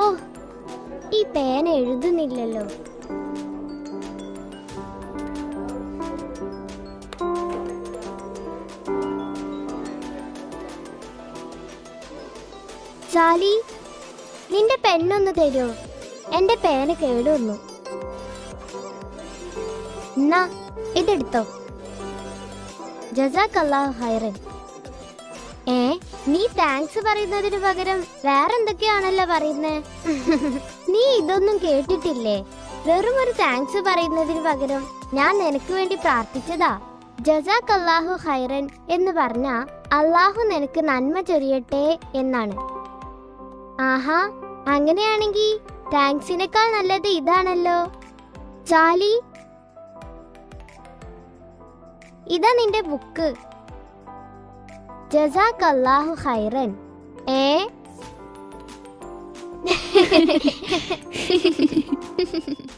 ഓ ഈ പേന എഴുതുന്നില്ലല്ലോ. ചാലി നിന്റെ പെണ്ണൊന്ന് തരുമോ എന്റെ പേന കേടുവന്നു എന്നാ ഇതെടുത്തോ. ജസാക്കല്ലാഹു ഹൈറൻ ഏ നീ താങ്ക്സ് പറയുന്നതിന് പകരം വേറെന്തൊക്കെയാണല്ലോ പറയുന്നേ? നീ ഇതൊന്നും കേട്ടിട്ടില്ലേ? വെറും ഒരു താങ്ക്സ് പറയുന്നതിന് പകരം ഞാൻ നിനക്ക് വേണ്ടി പ്രാർത്ഥിച്ചതാ. ജസാഖ് അല്ലാഹു ഹൈറൻ എന്ന് പറഞ്ഞ അള്ളാഹു നിനക്ക് നന്മ ചൊരിയട്ടെ എന്നാണ്. ആഹാ അങ്ങനെയാണെങ്കിൽ താങ്ക്സിനേക്കാൾ നല്ലത് ഇതാണല്ലോ. ചാലി. ഇതാ നിന്റെ ബുക്ക്. ജസാഖ് ഖൈറൻ. ഹൈറൻ ഏ?